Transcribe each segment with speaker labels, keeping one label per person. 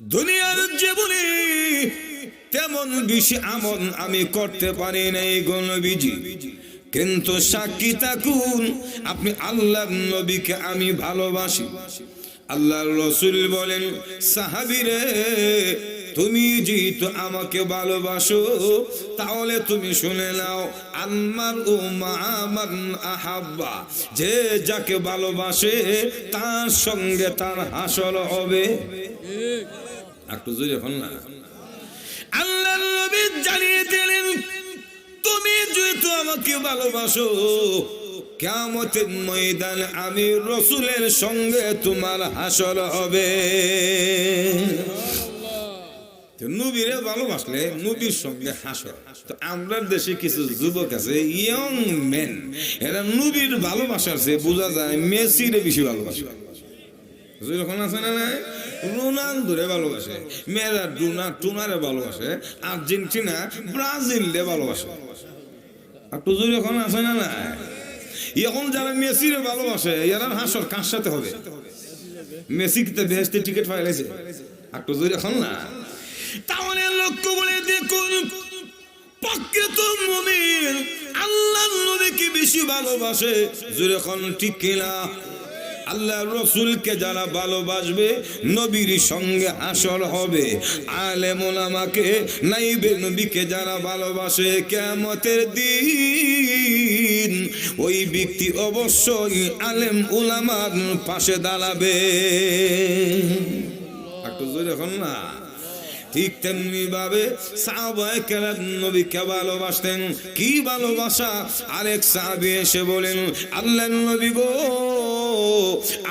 Speaker 1: দুনিয়ার জীবনে তেমন বেশি আমল আমি করতে পারি নাই গো নবীজি। কিন্তু সাক্ষী থাকুন, আপনি আল্লাহ নবীকে আমি ভালোবাসি। আল্লাহ রসুল বলেন, সাহাবিরে, তুমি যেহেতু আমাকে ভালোবাসো, তাহলে তুমি শুনে নাও, আম্মার ও মামান আহাব্বা। যে যাকে ভালোবাসে, তার সঙ্গে তার হাসল হবে। একটু জোরে হল না। আল্লাহ নবী জানিয়ে দিলেন, তুমি যেহেতু আমাকে ভালোবাসো কেমতের ময়দান আমি রসুলের সঙ্গে তোমার হাসর হবে। নবীরে ভালোবাসলে নবীর সঙ্গে হাসর। তো আমরা দেশে কিছু যুবক আছে ইয়ং মেন এরা নবীর ভালোবাসার সে বোঝা যায় মেসিরে বেশি ভালোবাসে। যখন আছে না নাই? রোনালদোরে ভালোবাসে মেয়েরা ডুনা টুনারে ভালোবাসে, আর্জেন্টিনা ব্রাজিলে ভালোবাসে। আর টুজুর এখন আছে না নাই? এখন যারা মেসিরে ভালোবাসে, এরা হাসর কার সাথে হবে? মেসি কিতে বেহেস্তে টিকিট ফাইলেছে আর টুজুর এখন না? তাহলে লক্ষ্য করে দেখুন, প্রকৃত মুমিন আল্লাহ নবীকে বেশি ভালোবাসে। এখন ঠিক কিনা? আল্লাহ রসুলকে যারা ভালোবাসবে, নবীর সঙ্গে আসর হবে। আলেম ওলামাকে নাইবে নবীকে যারা ভালোবাসে কেমতের দিন ওই ব্যক্তি অবশ্যই আলেম উলামার পাশে দাঁড়াবে। একটু জোরে এখন না। ঠিক তেমনি ভাবে নবীকে ভালোবাসতেন। কি ভালোবাসা? আরেক সাহাবী এসে বলেন আল্লাহ নবী গো,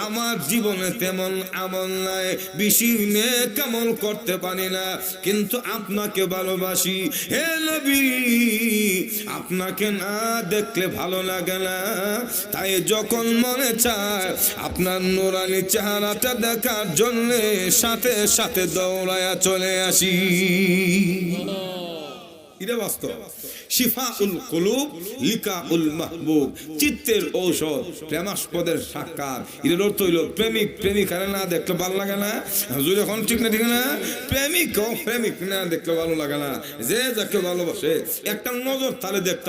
Speaker 1: আমার জীবনে তেমন আমল নাই, বেশি নেক আমল করতে পারি না, কিন্তু আপনাকে ভালোবাসি। হে নবী, আপনাকে না দেখলে ভালো লাগে না। তাই যখন মনে চায়, আপনার নোরানি চেহারাটা দেখার জন্যে সাথে সাথে দৌড়ায়া চলে আসি। দেখতে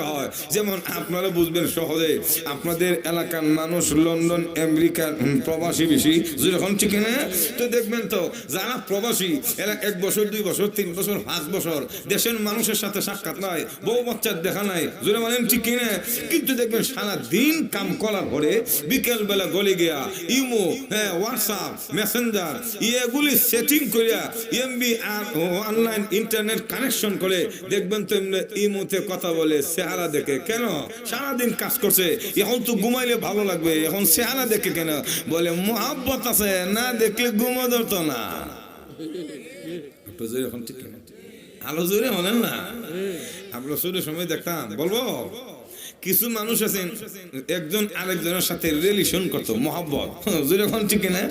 Speaker 1: হয়। যেমন আপনারা বুঝবেন সহজে, আপনাদের এলাকার মানুষ লন্ডন আমেরিকার প্রবাসী বেশি। এখন ঠিক না? তো দেখবেন তো, যারা প্রবাসী এক বছর, দুই বছর, তিন বছর, পাঁচ বছর, দেশের মানুষের সাথে সাক্ষাৎ নাই বউ বাচ্চার দেখা নাই জোরে বলেন ঠিক কিনা কিন্তু দেখবেন সারা দিন কাম করার পরে বিকেল বেলা গলে গিয়া ইমো হ্যাঁ হোয়াটসঅ্যাপ মেসেঞ্জার এগুলি সেটিং করিয়া এমবি আর অনলাইন ইন্টারনেট কানেকশন করে দেখবেন তো এমনি ইমোতে কথা বলে চেহারা দেখে। কেন? সারাদিন কাজ করছে। এখন তো ঘুমাইলে ভালো লাগবে। এখন চেহারা দেখে কেন? বলে মহাব্বত আছে না দেখলে ঘুমো ধরতো না। এখন ঠিক? আলো জোরে বলেন না? আমরা শুরু সময় দেখতাম, বলব? কিছু মানুষ আছেন, একজন আরেকজনের সাথে রিলেশন করতো, মহাব্বত। এখন ঠিক না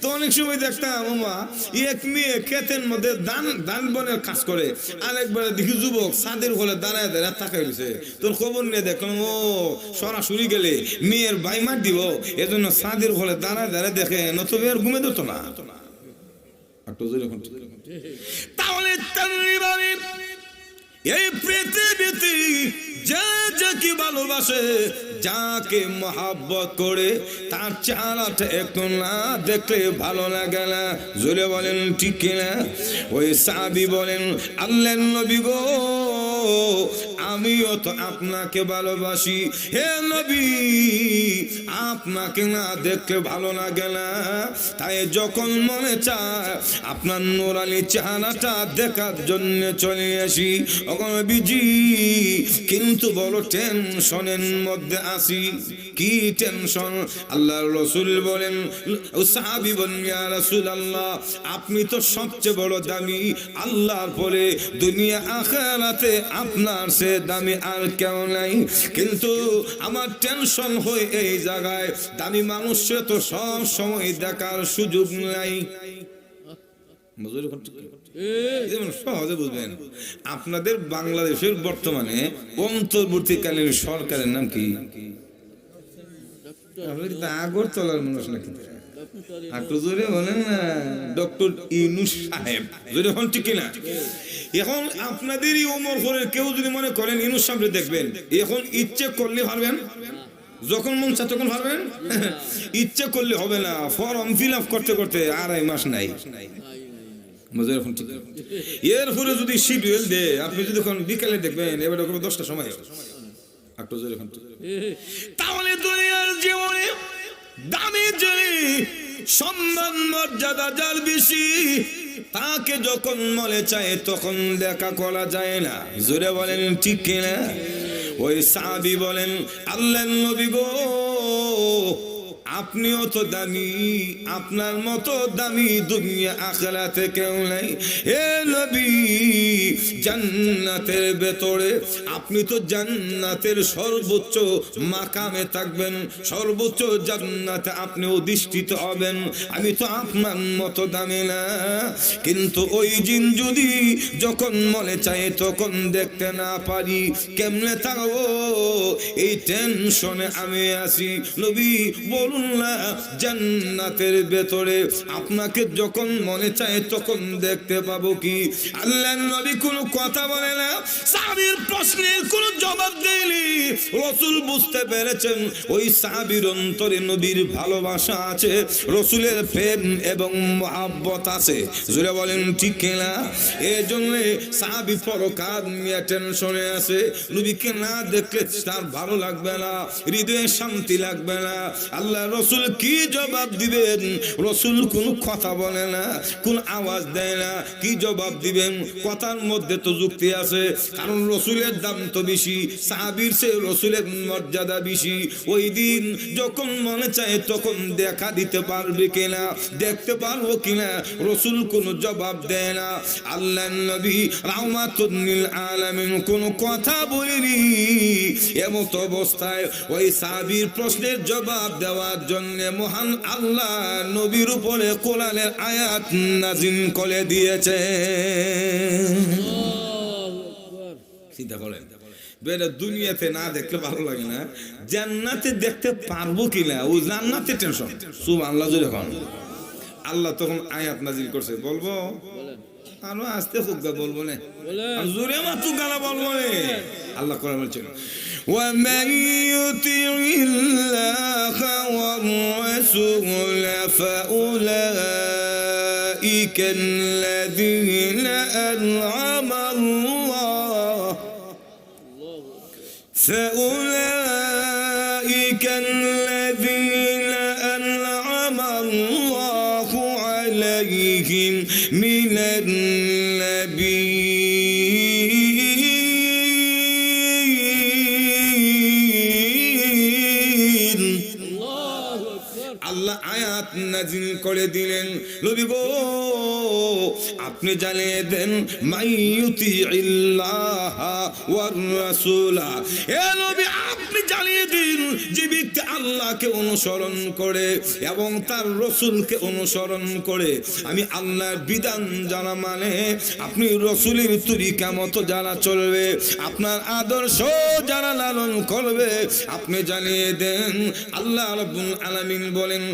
Speaker 1: তো অনেক সময় দেখতাম, ওমা, এক মেয়ে ক্ষেতের মধ্যে দান দান বনের কাজ করে, আরেকবার দেখি যুবক সাদের হলে দাঁড়ায় দাঁড়ায় তাকাই রয়েছে। তোর খবর নিয়ে দেখলাম, ও, সরাসরি গেলে মেয়ের বাইমার দিব, এজন্য সাদের হলে দাঁড়ায় দাঁড়ায় দেখে নতুবা আর ঘুমে দিত না। এখন ঠিক। তাহলে এই পৃথিবীতে যে যাকে ভালোবাসে, যাকে মহাব্বত করে, তার চেহারাটা একটু না দেখলে ভালো লাগে না। জোরে বলেন, ঠিক কিনা? ওই সাবি বলেন আল্লাহ নবী গো আমিও তো আপনাকে ভালোবাসি। হে নবী, আপনাকে না দেখলে ভালো লাগে না। তাই যখন মনে চায়, আপনার নোরালি চেহারাটা দেখার জন্য চলে আসি। ওখানে বিজি কিন্তু বড় টেনশনের মধ্যে আসি। কি টেনশন? আল্লাহ রসুল বলেন সাহাবি বলেন, ইয়া রাসূল আল্লাহ আপনি তো সবচেয়ে বড় দামি, আল্লাহর পরে দুনিয়া আখেরাতে আপনার সে দামি আর কেউ নাই। কিন্তু আমার টেনশন হয় এই জায়গায়। দামি মানুষে তো সব সময় দেখার সুযোগ নাই? যেমন সহজে বুঝবেন আপনাদের বাংলাদেশের বর্তমানে অন্তর্বর্তীকালীন সরকারের নাম কি? আগরতলার মানুষ নাকি? একটু জোরে বলেন না। ডক্টর ইউনুস সাহেব। জোরে হন ঠিক না এখন আপনাদেরই ওমর করে কেউ যদি মনে করেন ইউনুস সামনে দেখবেন, এখন ইচ্ছে করলে পারবেন যখন মন চায় তখন পারবেন ইচ্ছে করলে হবে না ফর্ম ফিল আপ করতে করতে আড়াই মাস নাই। এরপরে যদি শিডিউল দে আপনি যদি বিকালে দেখবেন, এবার দশটা সময় তাহলে দুনিয়ার জীবনে দামি জেনে সম্মান, মর্যাদা যার বেশি তাকে যখন মনে চায়, তখন দেখা করা যায় না। জোরে বলেন, ঠিক কিনা ওই সাবি বলেন আল্লাহ নবী গো, আপনিও তো দামি, আপনার মতো দামি দুনিয়া আখরাতে কেউ নাই। এ জান্নাতের ভেতরে। আপনি তো জান্নাতের সর্বোচ্চ মাকামে থাকবেন, সর্বোচ্চ জান্নাতে আপনি অধিষ্ঠিত হবেন। আমি তো আপনার মতো দামি না, কিন্তু ওই জিন যদি যখন মনে চায় তখন দেখতে না পারি। কেমনে থাকব এই টেনশনে আমি আছি। নবী বলুন না, জান্নাতের ভেতরে আপনাকে যখন মনে চায় তখন দেখতে পাবো কি? আল্লাহ নবী কোনো কথা বলে না। সাহাবীর প্রশ্নের কোনো জবাব দেয়নি। রসুল বুঝতে পেরেছেন, ওই সাহাবীর অন্তরে নবীর ভালোবাসা আছে, রসুলের প্রেম এবং মহাব্বত আছে। জুড়ে বলেন, ঠিক কিনা? এই জন্য সাহাবি পরকার নিয়ে টেনশনে আছে। নবীকে না দেখলে তার ভালো লাগবে না, হৃদয়ে শান্তি লাগবে না। আল্লাহ রসুল কি জবাব দিবেন? রসুল কোন কথা বলে না, কোন আওয়াজ দেয় না। কি জবাব দিবেন? কথার মধ্যে তো যুক্তি আছে, কারণ রসুলের দাম তো বেশি, সাহাবির সে রসুলের মর্যাদা বেশি। ওই দিন যখন মনে চায় তখন দেখা দিতে পারবে কিনা, দেখতে পারব কিনা, রসুল কোনো জবাব দেয় না। আল্লাহ নবী রাহমাতুল আলামিন কোনো কথা বলিনি। এমত অবস্থায় ওই সাহাবীর প্রশ্নের জবাব দেওয়ার জন্য মহান আল্লাহ নবীর উপরে কোরআনের আয়াত নাজিল করে দিয়েছে চিন্তা করেন বেটা দুনিয়াতে না দেখলে ভালো লাগে না জান্নাতে দেখতে পারবো কিনা ও জান্নাতে টেনশন সুব আল্লাহ জোরে এখন আল্লাহ তখন আয়াত নাজিল করছে বলবো আরো আস্তে ফুকা বলবো না আর জোরে মাতু গালা বলবো না আল্লাহ করে বলছেন ومن يطع الله والرسول فأولئك الذين أنعم الله فأولئك الذين أنعم الله عليهم من النبيين আল্লাহ আয়াত নাজিল করে দিলেন নবী গো আপনি জানিয়ে দেন মাইয়ুতি ইল্লাহ ওয়ার রাসূলা। এ ব্যক্তি আল্লাহকে অনুসরণ করে এবং তার রসুলকে অনুসরণ করে। আমি আল্লাহর বিধান জানা মানে আপনি রসুলের তরিকা মতো যারা চলবে, আপনার আদর্শ যারা লালন করবে। আপনি জানিয়ে দেন, আল্লাহ রাব্বুল আলামিন বলেন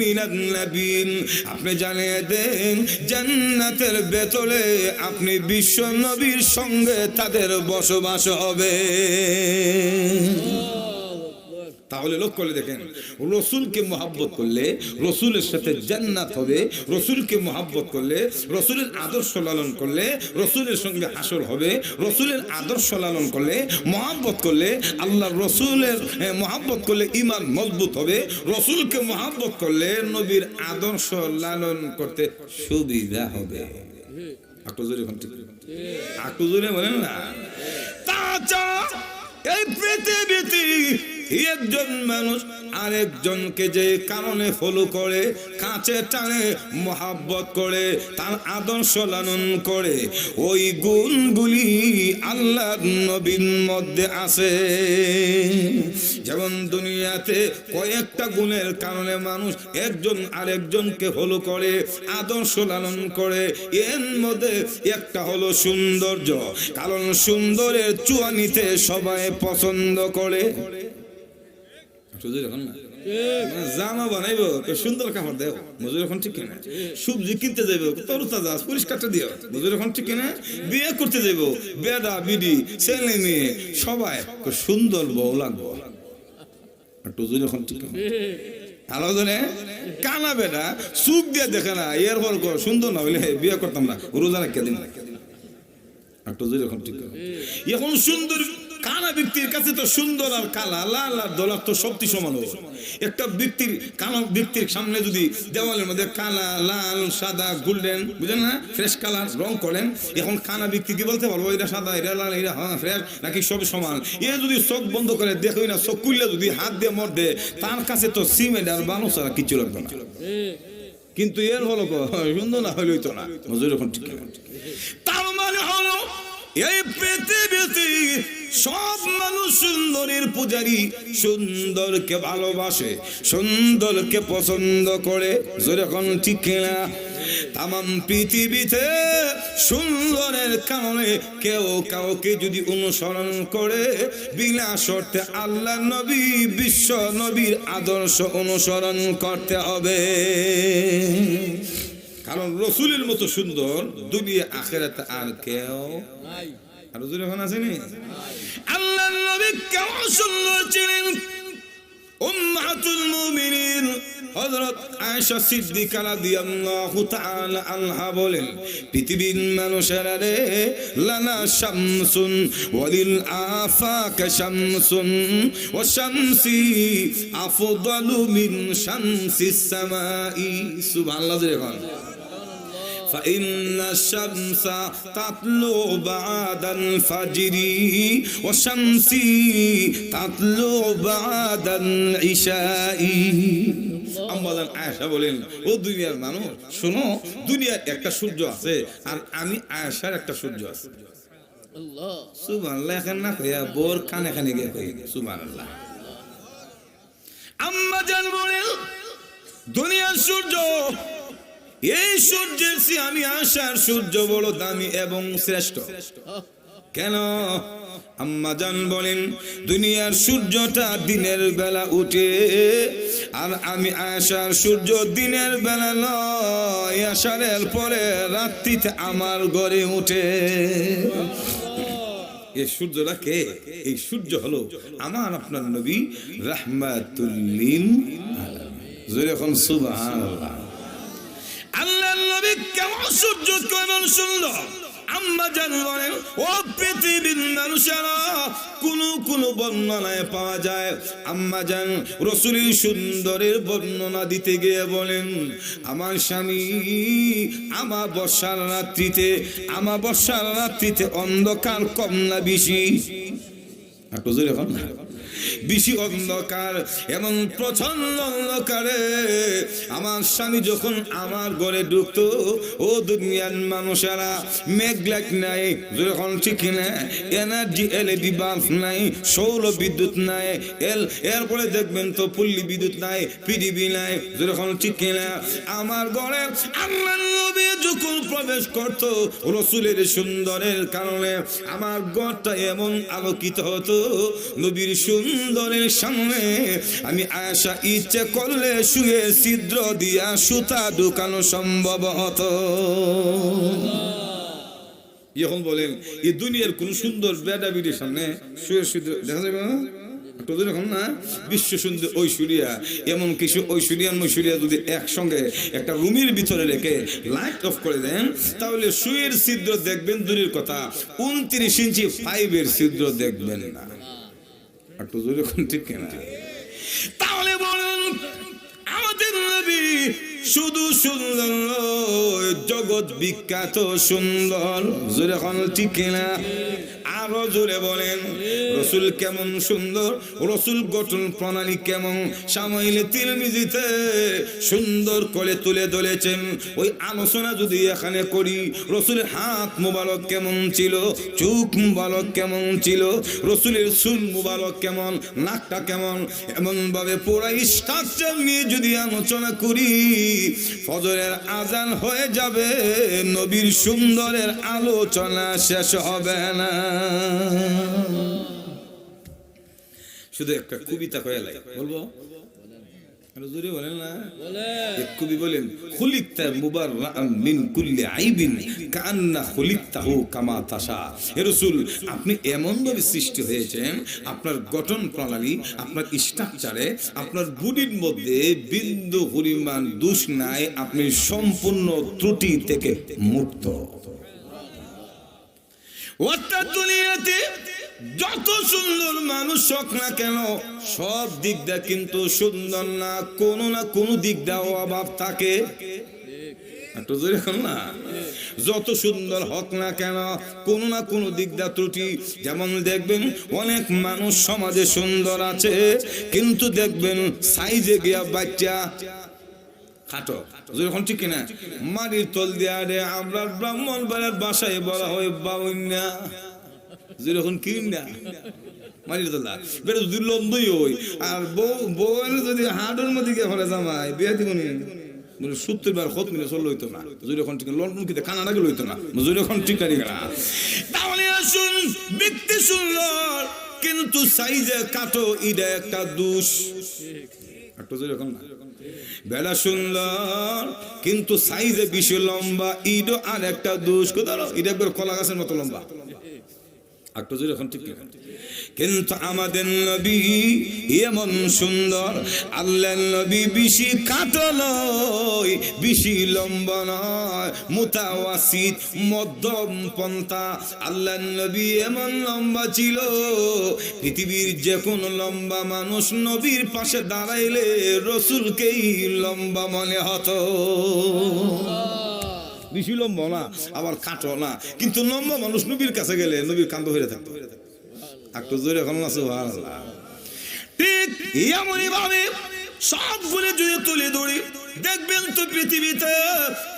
Speaker 1: মিনান নাবিয়িন আপনি জানিয়ে দেন, জান্নাতের ভেতরে আপনি বিশ্ব নবীর সঙ্গে তাদের বসবাস হবে। তাহলে লক্ষ্য করে দেখেন, রসুলকে মহাব্বত করলে রসুলের সাথে জান্নাত হবে, রসুলকে মহাব্বত করলে রসুলের আদর্শ লালন করলে রসুলের সঙ্গে হাসর হবে, রসুলের আদর্শ লালন করলে মহাব্বত করলে আল্লাহ রসুলের মহাব্বত করলে ইমান মজবুত হবে, রসুলকে মহাব্বত করলে নবীর আদর্শ লালন করতে সুবিধা হবে। একটু জোরে একটু জোরে বলেন না তাছাড়া এই পৃথিবীতে একজন মানুষ আরেকজনকে যে কারণে ফলো করে, কাছে টানে, মহাব্বত করে, তার আদর্শ লালন করে, ওই গুণগুলি আল্লাহ নবীর মধ্যে আছে যেমন দুনিয়াতে কয়েকটা গুণের কারণে মানুষ একজন আরেকজনকে ফলো করে, আদর্শ লালন করে, এর মধ্যে একটা হলো সৌন্দর্য, কারণ সুন্দরের চুয়ানিতে সবাই পছন্দ করে। না কিনতে পরিষ্কারটা ঠিক করতে ছেলে সবাই। সুন্দর এখন ঠিক কিনা? বেটা সুখ দিয়ে দেখে না এর পর সুন্দর না হইলে বিয়ে করতাম না, রোজা রাখিয়া দিন। না এখন ঠিক। এখন সুন্দর কানা ব্যক্তির কাছে তো সুন্দর আর কালা, লাল আর দলার তো শক্তি সমান একটা ব্যক্তির, কানা ব্যক্তির সামনে যদি দেওয়ালের মধ্যে কালা, লাল, সাদা, গোল্ডেন, বুঝলেন না? ফ্রেশ কালার, রং করেন, এখন কানা ব্যক্তি কি বলতে পারব? এটা সাদা, এটা লাল, এটা হ্যাঁ ফ্রেশ, নাকি সব সমান? এ যদি চোখ বন্ধ করে দেখোই না, চোখ খুললে যদি হাত দিয়ে মর দেয়, তার কাছে তো সিমেন্ট আর বানো ছাড়া কিচ্ছু লাগবে না। কিন্তু এর হলো সুন্দর না হইলেই তো না। তার মানে হলো, এই পৃথিবীতে সব মানুষ সুন্দরের পূজারি, সুন্দরকে ভালোবাসে, সুন্দরকে পছন্দ করে। যেরকম ঠিক না তাম পৃথিবীতে সুন্দরের কারণে কেউ কাউকে যদি অনুসরণ করে, বিনা শর্তে আল্লাহ নবী, বিশ্ব নবীর আদর্শ অনুসরণ করতে হবে। কারণ রসুলের মতো সুন্দর দুনিয়া আখেরাতে আর কেউ রসুল এখন আসেনি আল্লাহ নবী কেমন সুন্দর ছিলেন। উম্মাতুল মুমিনিন হযরত আয়েশা সিদ্দিকা রাদিয়াল্লাহু তাআলা আনহা বলেন, পৃথিবীর মানুষেরা রে, লানা শামসুন, ওয়ালিল আফাক শামসুন, ওয়া শামসি আফদালু মিন শামসিস সামাই। সুবহানাল্লাহ বলেন। فإن الشمس تطلع بعد الفجر والشمس تطلع بعد العشاء আম্মাজান আয়েশা বলেন ও দুনিয়ার মানুষ শোনো দুনিয়ার একটা সূর্য আছে আর আমি আয়েশার একটা সূর্য আছে সুবহানাল্লাহ এখন না কইয়া বোর কানে কানে গিয়ে কই সুবহানাল্লাহ আম্মাজান বলেন দুনিয়ার সূর্য এই সূর্যের চেয়ে আমি আশার সূর্য বড় দামি এবং শ্রেষ্ঠ। কেন? আম্মা জান বলেন, দুনিয়ার সূর্যটা দিনের বেলা উঠে, আর আমি আসার সূর্য দিনের বেলা নয়, আষাঢ়ের পরে রাত্রিতে আমার ঘরে উঠে। এই সূর্যটা কে? এই সূর্য হলো আমার আপনার নবী রাহমাতুল্লিল আলামিন। জোরে এখন সুবহানাল্লাহ। আল্লাহ নবী কেমন সূর্য কেমন সুন্দর আম্মা জান বলেন, ও পৃথিবীর মানুষেরা, কোন কোন বর্ণনায় পাওয়া যায়। আম্মা জান রসুলের সুন্দরের বর্ণনা দিতে গিয়ে বলেন, আমার স্বামী আমার বর্ষার রাত্রিতে, আমার বর্ষার রাত্রিতে অন্ধকার কম না বেশি। একটু জোরে এখন বেশি অন্ধকার এমন প্রচণ্ড অন্ধকারে আমার স্বামী যখন আমার ঘরে ঢুকতো, ও দুনিয়ার মানুষেরা মেঘ লাইট নাই, যখন ঠিক না এনার্জি এলইডি বাল্ব নাই, সৌর বিদ্যুৎ নাই, এল এরপরে দেখবেন তো পল্লী বিদ্যুৎ নাই পিডিবি নাই, যখন ঠিক না, আমার ঘরে আমার নবী যখন প্রবেশ করত, রসুলের সুন্দরের কারণে আমার ঘরটা এমন আলোকিত হতো, নবীর সুন্দরের সামনে। আমি আশা ইচ্ছে করলে শুয়ে ছিদ্র দিয়া সুতা ঢুকানো সম্ভব হতো। এখন বলেন, এই দুনিয়ার কোন সুন্দর বেডা বিডির সামনে শুয়ে ছিদ্র, দেখা যাবে না? বিশ্ব সুন্দর ঐশ্বরিয়া, এমন কিছু ঐশ্বরিয়া ঐশ্বরিয়া যদি একসঙ্গে একটা রুমের ভিতরে রেখে লাইট অফ করে দেন, তাহলে সুয়ের ছিদ্র দেখবেন, দূরের কথা, উনত্রিশ ইঞ্চি ফাইভের ছিদ্র দেখবেন না। তো জোরে ঠিক কেনা। তাহলে বলুন আমাদের নবী শুধু সুন্দর জগৎ বিখ্যাত সুন্দর। জোরে এখন ঠিক না আরও জোরে বলেন, রসুল কেমন সুন্দর? রসুল গঠন প্রণালী কেমন? সামাইলে তিরমিজিতে সুন্দর করে তুলে ধরেছেন। ওই আলোচনা যদি এখানে করি, রসুলের হাত মুবারক কেমন ছিল? চোখ মুবারক কেমন ছিল? রসুলের সুর মুবারক কেমন? নাকটা কেমন? এমন ভাবে পুরা স্ট্রাকচার নিয়ে যদি আলোচনা করি ফজরের আজান হয়ে যাবে, নবীর সুন্দরের আলোচনা শেষ হবে না। শুধু একটা কবিতা কয়ে লাই, বলব? জোরে বলেন না। কবি বলেন খুলিকতা মুবাররাআন মিন কুল্লি আইবিন কান্না খুলিকতাহু কামা তাশা। হে রাসূল আপনি এমন ভাবে সৃষ্টি হয়েছেন আপনার গঠন প্রণালী আপনার স্ট্রাকচারে আপনার বডির মধ্যে বিন্দু পরিমাণ দোষ নাই আপনি সম্পূর্ণ ত্রুটি থেকে মুক্ত। দুনিয়াতে যত সুন্দর মানুষ হোক না কেন, সব দিকটা কিন্তু সুন্দর না, কোনো না কোনো দিকটা অভাব থাকে। না। যত সুন্দর হোক না কেন, কোনো না কোনো দিকটা ত্রুটি। যেমন দেখবেন, অনেক মানুষ সমাজে সুন্দর আছে, কিন্তু দেখবেন সাইজে গিয়া বাচ্চা খাটো। যখন ঠিক কিনা? মাটির তল দিয়া রে আমরা ব্রাহ্মণ বাড়ার বাসায় বলা হয় বাউন্যা যেরকম কি না মাটির তলা বেটা যদি হই আর যদি নি না এখন ঠিক না যদি এখন না সুন্দর কিন্তু সাইজে কাটো একটা এখন না সুন্দর কিন্তু বেশি লম্বা ইডো আর একটা দোষ কোথাও এটা একবার কলা গাছের মতো লম্বা একটু জোরে এখন ঠিক কিন্তু আমাদের নবী এমন সুন্দর আল্লাহ নবী বেশি কাটল বেশি লম্বা নয়, মুতাওয়াসিত, মধ্যম পন্থা। আল্লাহ নবী এমন লম্বা ছিল, পৃথিবীর যে কোনো লম্বা মানুষ নবীর পাশে দাঁড়াইলে রসুলকেই লম্বা মনে হতো। বেশি লম্ব না, আবার কাটো না। কিন্তু লম্বা মানুষ নবীর কাছে গেলে নবীর কান্দ হয়ে থাকতো। একটু জোরে এখন আছে ঠিক এমনই ভাবে সব সবগুলো জুড়ে তুলে ধরি। দেখবেন তো পৃথিবীতে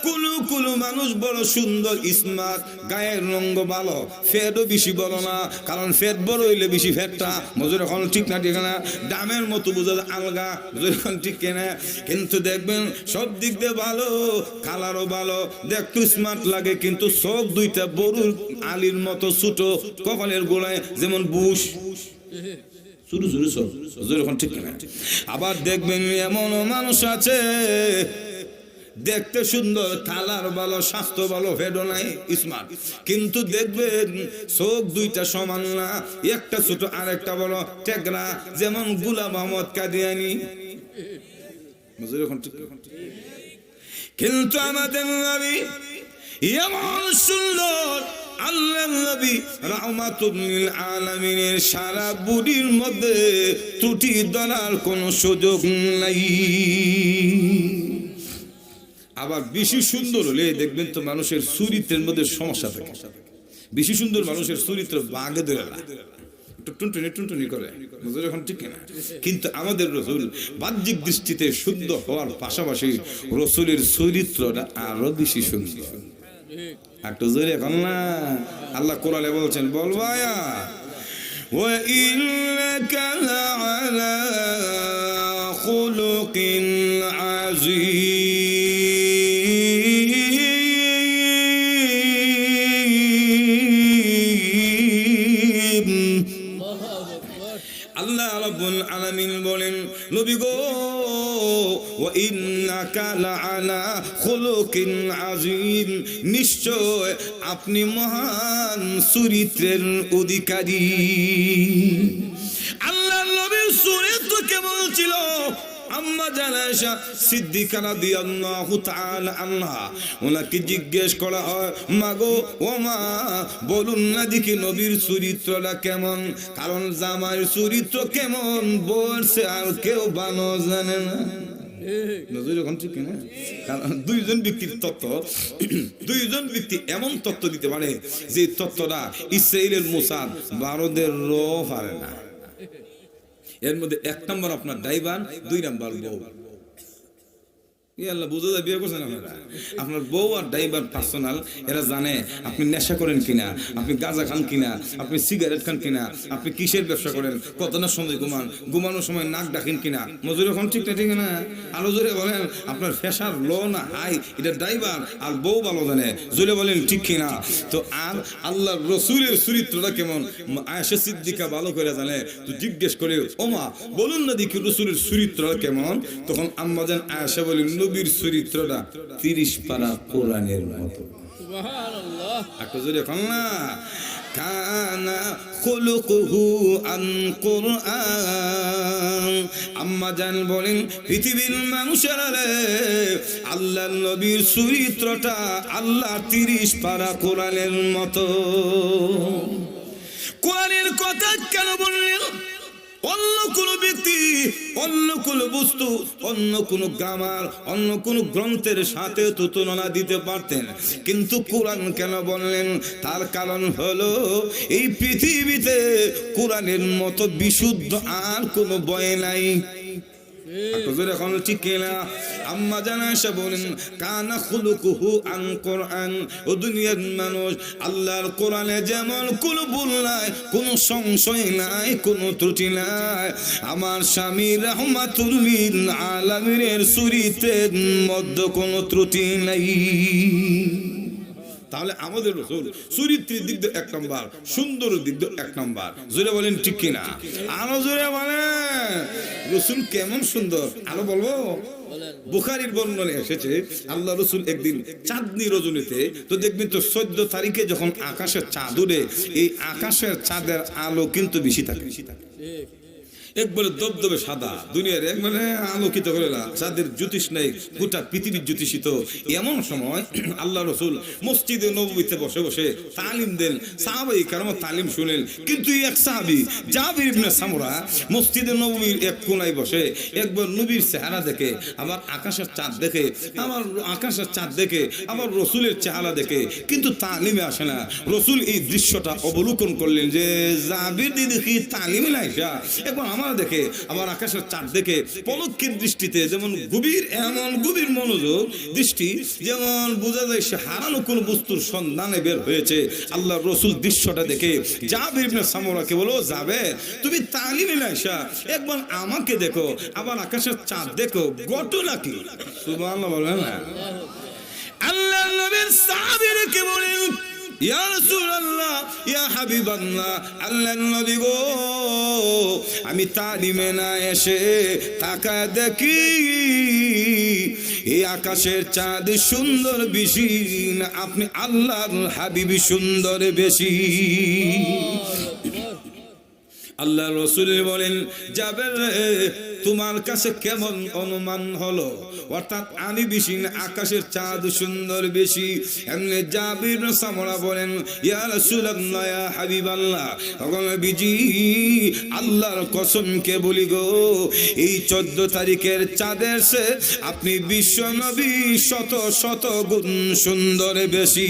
Speaker 1: কোন কোন মানুষ বড় সুন্দর স্মার্ট গায়ের রঙ্গ ভালো ফ্যাটও বেশি বড় না, কারণ ফ্যাট বড় হইলে বেশি ফ্যাটটা মজুর এখন ঠিক না ঠিক না, দামের মতো বোঝা আলগা, মজুর এখন ঠিক কেনা কিন্তু দেখবেন সব দিক দিয়ে ভালো কালারও ভালো, দেখতে স্মার্ট লাগে, কিন্তু চোখ দুইটা বড়ুর আলির মতো ছোট, কপালের গোড়ায় যেমন বুশ। শুরু শুরু এখন আবার দেখবেন এমন মানুষ আছে, দেখতে সুন্দর কালার ভালো, স্বাস্থ্য ভালো ফেডো নাই স্মার্ট কিন্তু দেখবেন চোখ দুইটা সমান না, একটা ছোট আর একটা বড় টেকরা যেমন গুলাম আহমদ কাদিয়ানি। কিন্তু আমাদের এমন সুন্দর আল্লাহ নবী রাহমাতুল আলামিনের সারা বুড়ির মধ্যে ত্রুটি ধরার কোনো সুযোগ নাই। আবার বেশি সুন্দর হলে দেখবেন তো মানুষের চরিত্রের মধ্যে সমস্যা থাকে। বেশি সুন্দর মানুষের চরিত্র বাগে ধরে না। করে ঠিক না কিন্তু আমাদের রসুল বাহ্যিক দৃষ্টিতে শুদ্ধ হওয়ার পাশাপাশি রসুলের চরিত্রটা আরও বেশি সুন্দর। একটু জোরে এখন না আল্লাহ কোরআনে বলছেন বল ভাইয়া وإنك لعلى خلق عظيم আল্লাহ রাব্বুল আলামিন বলেন নবী গো আযীম। নিশ্চয় আপনি মহান চরিত্রের অধিকারী। আল্লাহ নবীর চরিত্র কেমন ছিল আম্মা জানায়শা সিদ্দিকা রাদিয়াল্লাহু তাআলা আনহা। ওনাকে জিজ্ঞেস করা হয়, মাগো ও মা বলুন না দেখি নবীর চরিত্রটা কেমন? কারণ জামাইয়ের চরিত্র কেমন, বলছে আর কেউ বানো জানে না। নজর এখন ঠিক দুইজন ব্যক্তির তত্ত্ব, দুইজন ব্যক্তি এমন তত্ত্ব দিতে পারে যে তত্ত্বটা ইসরায়েলের মোসাদ ভারতের র পারে না। এর মধ্যে এক নম্বর আপনার ড্রাইভার, দুই নম্বর বউ। আপনারা। বউ আর ড্রাইভার পার্সোনাল, এরা জানে আপনি নেশা করেন কিনা, আপনি গাঁজা খান কিনা, আপনি সিগারেট খান কিনা, আপনি কিসের ব্যবসা করেন সময় ঘুমান ঘুমানোর সময় নাক ডাকেন কিনা মজুরি এখন ঠিক না ঠিক না? আরও জোরে বলেন, আপনার লো না হাই, এটা ড্রাইভার আর বউ ভালো জানে, জোরে বলেন ঠিক কিনা? তো আর আল্লাহ রসুলের চরিত্রটা কেমন? আয়েশা সিদ্দিকা ভালো করে জানে, তো জিজ্ঞেস করে ওমা, বলুন না দেখি রসুলের চরিত্রটা কেমন? তখন আম্মাজান আয়েশা বলেন নবীর চরিত্রটা তিরিশ পারা কোরআনের মতো।
Speaker 2: সুবহানাল্লাহ।
Speaker 1: জোরে এখন না। কানা খুলুকুহু আন কুরআন। আম্মা জান বলেন পৃথিবীর মানুষেরা আল্লাহ নবীর চরিত্রটা আল্লাহ তিরিশ পারা কোরআনের মতো। কোরআনের কথা কেন বললেন? অন্য কোন ব্যক্তি, অন্য কোন বস্তু, অন্য কোন গামার অন্য কোন গ্রন্থের সাথে তো তুলনা দিতে পারতেন। কিন্তু কোরআন কেন বললেন? তার কারণ হলো, এই পৃথিবীতে কোরআনের মতো বিশুদ্ধ আর কোনো বয় নাই। হুজুর এখন ঠিক আম্মা জানা এসে বলেন কানা খুলুকুহু আন কোরআন। ও দুনিয়ার মানুষ, আল্লাহর কোরআনে যেমন কোনো ভুল নাই, কোনো সংশয় নাই, কোনো ত্রুটি নাই। আমার স্বামী রহমাতুল্লিল আলমিনের চরিত্রের মধ্যে কোনো ত্রুটি নাই। তাহলে আমাদের রসুল চরিত্রের দিক দিয়ে এক নম্বর, সুন্দর দিক দিয়ে এক নম্বর। জোরে বলেন, ঠিক কিনা? আরও জোরে বলেন। রসুল কেমন সুন্দর? আরও বলব? বুখারির বর্ণনে এসেছে, আল্লাহ রসুল একদিন চাঁদনি রজনীতে, তো দেখবেন তো চোদ্দ তারিখে যখন আকাশের চাঁদ উঠে এই আকাশের চাঁদের আলো কিন্তু বেশি থাকে বেশি থাকে। একবারে দবদবে সাদা। দুনিয়ার একবারে আলোকিত করে না। যাদের জ্যোতিষ নাই, গোটা পৃথিবীর জ্যোতিষিত। এমন সময় আল্লাহ রসুল মসজিদে নবীতে বসে বসে তালিম দেন। সাহাবাই কারণ তালিম শুনেন। কিন্তু এক সাহাবি, জাবির ইবনে সামরা, মসজিদে নবীর এক কোনায় বসে একবার নবীর চেহারা দেখে, আবার আকাশের চাঁদ দেখে আমার আকাশের চাঁদ দেখে, আবার রসুলের চেহারা দেখে, কিন্তু তালিমে আসে না। রসুল এই দৃশ্যটা অবলোকন করলেন যে, জাবির দিদি দেখি তালিমে লাইসা একবার আমার দেখে, আবার আকাশের চাঁদ দেখে পলক্ষের দৃষ্টিতে যেমন গভীর, এমন গভীর মনোযোগ, দৃষ্টি, যেমন বোঝা যায় সে হারানো কোন বস্তুর সন্ধানে বের হয়েছে। আল্লাহ রসুল দৃশ্যটা দেখে জাবির ইবনে সামরাকে বলো যাবে তুমি তালিমে লাইসা একবার আমাকে দেখো, আবার আকাশের চাঁদ দেখো, ঘটনা কি? সুবহানাল্লাহ বলবেন না। আল্লাহ নবীর সাহাবীরকে বলেন ইয়া রাসূলুল্লাহ ইয়া হাবিবাল্লাহ আল্লাহর নবী গো আমি তালিমে না এসে তাকায় দেখি এই আকাশের চাঁদ সুন্দর বেশি না আপনি আল্লাহর হাবিবি সুন্দর বেশি। আল্লাহ রসুল বলেন যাবে তোমার কাছে কেমন অনুমান হলো? অর্থাৎ আমি বেশি আকাশের চাঁদ সুন্দর বেশি। এমনি জাবির সামরা বলেন, ইয়া রাসূলুল্লাহ, ইয়া হাবিবাল্লাহ। তখন বিজি আল্লাহর কসমকে বলি গো, এই চোদ্দ তারিখের চাঁদের সে আপনি বিশ্ব নবী শত শত গুণ সুন্দর বেশি।